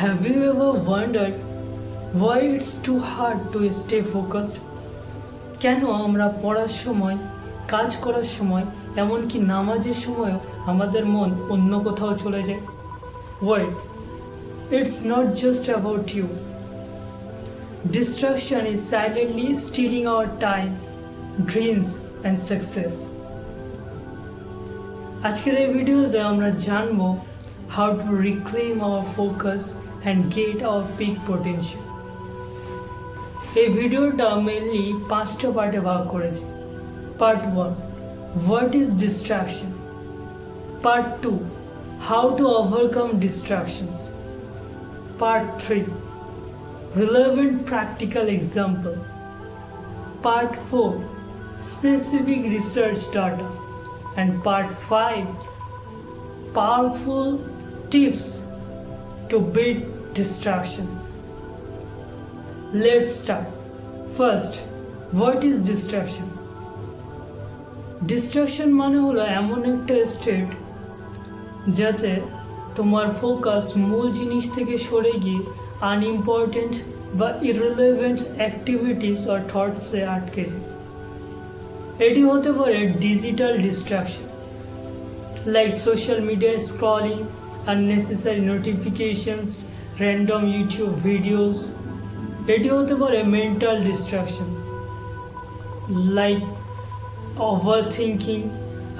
Have you ever wondered why it's too hard to stay focused? কেন আমরা পড়ার সময়, কাজ করার সময়, এমনকি নামাজের সময়ও আমাদের মন অন্য কোথাও চলে যায়? Wait it's not just about you distraction is silently stealing our time dreams and success আজকের এই ভিডিওতে আমরা জানব how to reclaim our focus and get our peak potential এই ভিডিওটা মেনলি পাঁচটা পার্টে ভাগ করেছে part one what is distraction part two how to overcome distractions part three relevant practical example part 4 specific research data and part 5 powerful tips to beat distractions. Let's start. First, what is distraction? Distraction মানে হলো এমন একটা state যাতে তোমার focus মূল জিনিস থেকে সরে গিয়ে আনইম্পর্টেন্ট বা ইররিলেভেন্ট অ্যাক্টিভিটিস আর থটসে আটকে যায়। এটি হতে পারে digital distraction like social media scrolling unnecessary notifications random YouTube videos এটি হতে পারে mental distractions like overthinking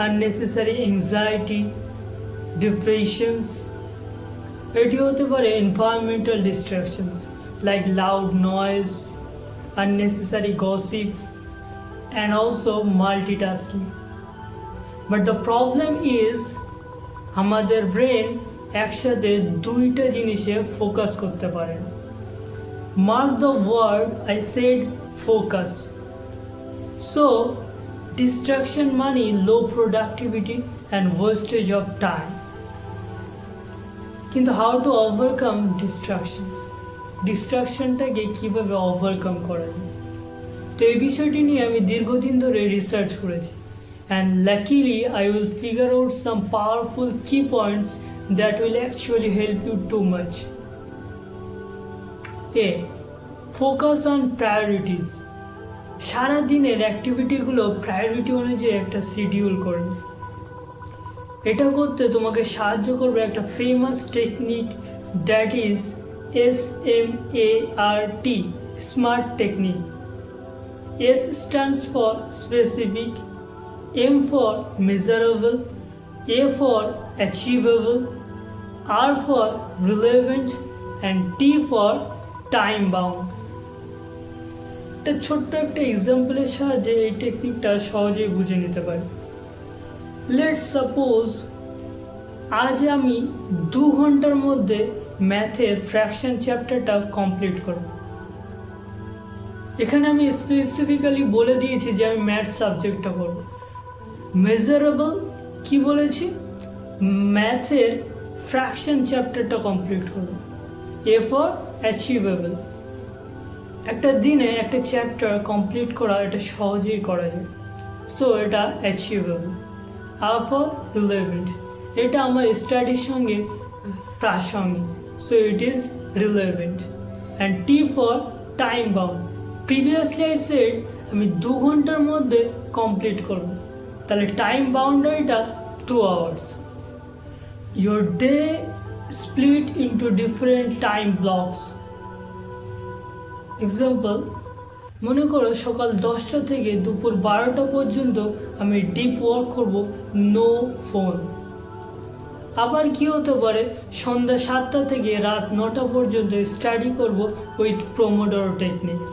unnecessary anxiety depressions এটি হতে পারে environmental distractions like loud noise unnecessary gossip, and also multitasking. But the problem is আমাদের brain একসাথে দুইটা জিনিসে ফোকাস করতে পারে mark the word I said focus so distraction money low productivity and wastage of time কিন্তু how to overcome distractions ডিস্ট্রাকশনটাকে কীভাবে overcome করা যায়? তো এই বিষয়টি নিয়ে আমি দীর্ঘদিন ধরে রিসার্চ করেছি। And luckily I will figure out some powerful key points that will actually help you to much a focus on priorities সারাদিনের অ্যাক্টিভিটিগুলো প্রায়োরিটি অনুযায়ী একটা শিডিউল করবে এটা করতে তোমাকে সাহায্য করবে একটা famous technique that is S M A R T smart technique S stands for specific M for measurable A for achievable R for relevant and T for time bound একটা ছোট্ট একটা এক্সাম্পলের সাহায্যে এই টেকনিকটা সহজেই বুঝে নিতে পারি। লেট সাপোজ আজ আমি দু ঘণ্টার মধ্যে ম্যাথের ফ্র্যাকশন চ্যাপ্টারটা কমপ্লিট করব। এখানে আমি স্পেসিফিক্যালি বলে দিয়েছি যে আমি ম্যাথ সাবজেক্টটা করব মেজারেবল কি বলেছি? ম্যাথের ফ্র্যাকশন চ্যাপ্টারটা কমপ্লিট করব এ ফর অ্যাচিভেবল একটা দিনে একটা চ্যাপ্টার কমপ্লিট করা, এটা সহজেই করা যায়। সো এটা অ্যাচিভেবল আর ফর রিলেভেন্ট এটা আমার স্টাডির সঙ্গে প্রাসঙ্গিক। So it is relevant and T for time bound previously I said আমি দু ঘণ্টার মধ্যে কমপ্লিট করব। তাহলে time বাউন্ডারিটা two hours your day split into different time blocks example মনে করো সকাল দশটা থেকে দুপুর বারোটা পর্যন্ত আমি ডিপ ওয়ার্ক করব নো ফোন আবার কি হতে পারে, সন্ধ্যা সাতটা থেকে রাত নটা পর্যন্ত স্টাডি করব উইথ প্রোমোডোরো টেকনিক্স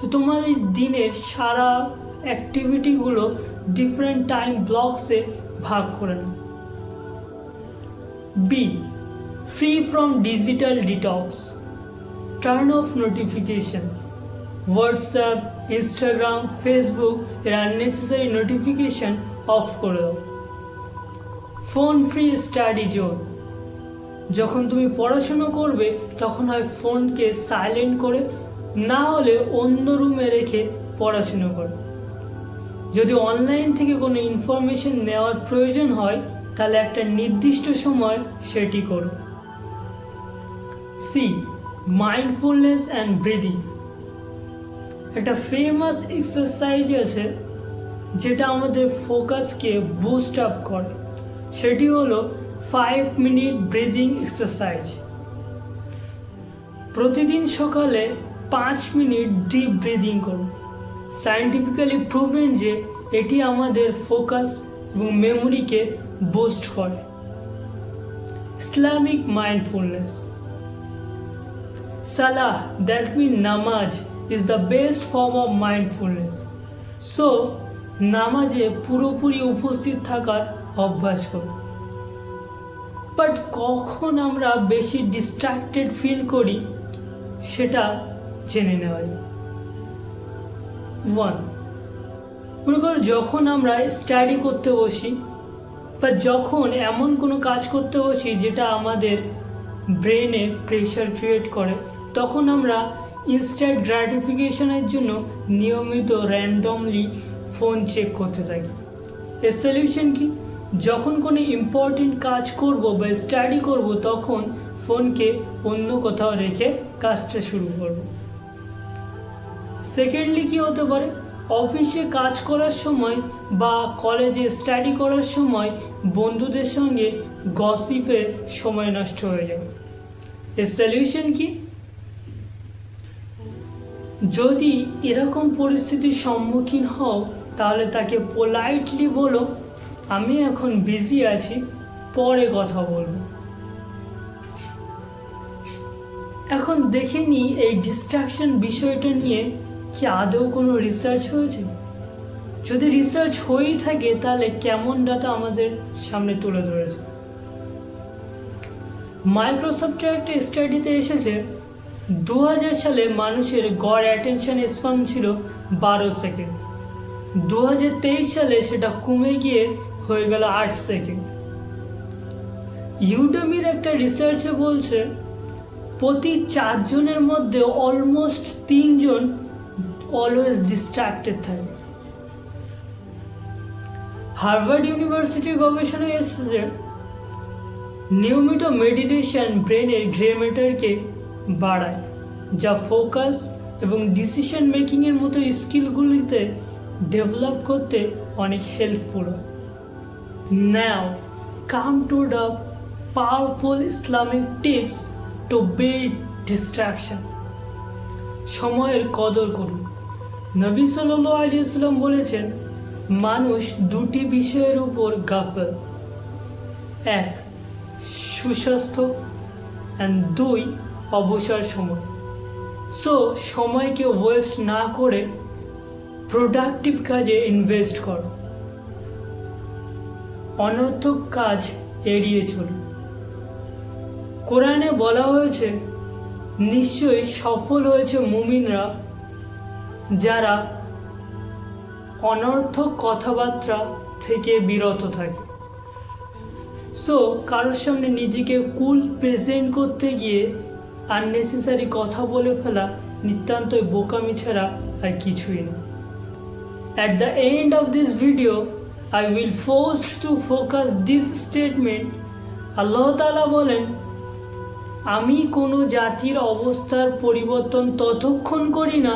তো তোমার এই দিনের সারা অ্যাক্টিভিটিগুলো ডিফারেন্ট টাইম ব্লকসে ভাগ করে নাও। Be free from digital detox turn off notifications WhatsApp Instagram Facebook এর আননেসেসারি নোটিফিকেশান অফ করে দাও। ফোন ফ্রি স্টাডি জোন যখন তুমি পড়াশুনো করবে, তখন হয় ফোনকে সাইলেন্ট করে, না হলে অন্য রুমে রেখে পড়াশুনো করো। যদি অনলাইন থেকে কোনো ইনফরমেশন নেওয়ার প্রয়োজন হয় তাহলে একটা নির্দিষ্ট সময় সেটি করো। সি মাইন্ডফুলনেস অ্যান্ড ব্রিদিং একটা ফেমাস এক্সারসাইজ আছে, যেটা আমাদের ফোকাসকে বুস্ট আপ করে। সেটি হলো ফাইভ মিনিট ব্রিদিং এক্সারসাইজ প্রতিদিন সকালে পাঁচ মিনিট ডিপ ব্রিদিং করুন সায়েন্টিফিক্যালি প্রুভেন যে এটি আমাদের ফোকাস এবং মেমোরিকে বুস্ট করে। Islamic mindfulness. Salah, that mean নামাজ, is the best form of mindfulness. So, নামাজে পুরোপুরি উপস্থিত থাকার অভ্যাস করুন বাট কখন আমরা বেশি ডিস্ট্রাক্টেড ফিল করি, সেটা জেনে নেওয়া যায়। ওয়ান, মনে করো যখন আমরা স্টাডি করতে বসি বা যখন এমন কোনো কাজ করতে বসি যেটা আমাদের ব্রেনে প্রেশার ক্রিয়েট করে, তখন আমরা ইনস্ট্যান্ট গ্র্যাটিফিকেশনের জন্য নিয়মিত র্যান্ডমলি ফোন চেক করতে থাকি। এর সলিউশন কি? যখন কোনো ইম্পর্টেন্ট কাজ করব বা স্টাডি করব, তখন ফোনকে অন্য কোথাও রেখে কাজটা শুরু করব। সেকেন্ডলি কি হতে পারে? অফিসে কাজ করার সময় বা কলেজে স্টাডি করার সময় বন্ধুদের সঙ্গে গসিপে সময় নষ্ট হয়ে যাবে এর সলিউশন কি? যদি এরকম পরিস্থিতির সম্মুখীন হও, তাহলে তাকে পোলাইটলি বলো, আমি এখন বিজি আছি, পরে কথা বলব। এখন দেখে নিই এই ডিস্ট্রাকশন বিষয়টা নিয়ে কি আদৌ কোনো রিসার্চ হয়েছে? যদি রিসার্চ হয়েই থাকে, তাহলে কেমন ডাটা আমাদের সামনে তুলে ধরেছে? মাইক্রোসফটের একটা স্টাডিতে এসেছে দু হাজার সালে মানুষের গড় অ্যাটেনশন স্পাম ছিল বারো সেকেন্ড দু হাজার তেইশ সালে সেটা কমে গিয়ে হয়ে গেল আট সেকেন্ড ইউডেমির একটা রিসার্চে বলছে, প্রতি চারজনের মধ্যে অলমোস্ট তিনজন অলওয়েজ ডিস্ট্রাক্টেড থাকে হার্ভার্ড ইউনিভার্সিটির গবেষণায় এসেছে যে নিয়মিত মেডিটেশন ব্রেনের গ্রে ম্যাটারকে বাড়ায়, যা ফোকাস এবং ডিসিশন মেকিংয়ের মতো স্কিলগুলিতে ডেভেলপ করতে অনেক হেল্পফুল হয়। Now come to the powerful Islamic tips to build distraction সময়ের কদর করুন। নবী সাল্লাল্লাহু আলাইহি সাল্লাম বলেছেন, মানুষ দুটি বিষয়ের উপর গাফেল। এক, সুস্বাস্থ্য। অ্যান্ড দুই, অবসর সময়। সো সময়কে ওয়েস্ট না করে প্রোডাক্টিভ কাজে ইনভেস্ট করো। অনর্থক কাজ এড়িয়ে চলুন কোরআনে বলা হয়েছে, নিশ্চয়ই সফল হয়েছে মুমিনরা যারা অনর্থক কথাবার্তা থেকে বিরত থাকে। সো কারোর সামনে নিজেকে কুল প্রেজেন্ট করতে গিয়ে আননেসেসারি কথা বলে ফেলা নিতান্তই বোকামি ছাড়া আর কিছুই না। At the end of this video I will force to focus this statement আল্লাহ তালা বলেন, আমি কোনো জাতির অবস্থার পরিবর্তন ততক্ষণ করি না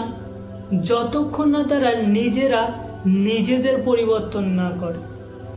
যতক্ষণ না তারা নিজেরা নিজেদের পরিবর্তন না করে।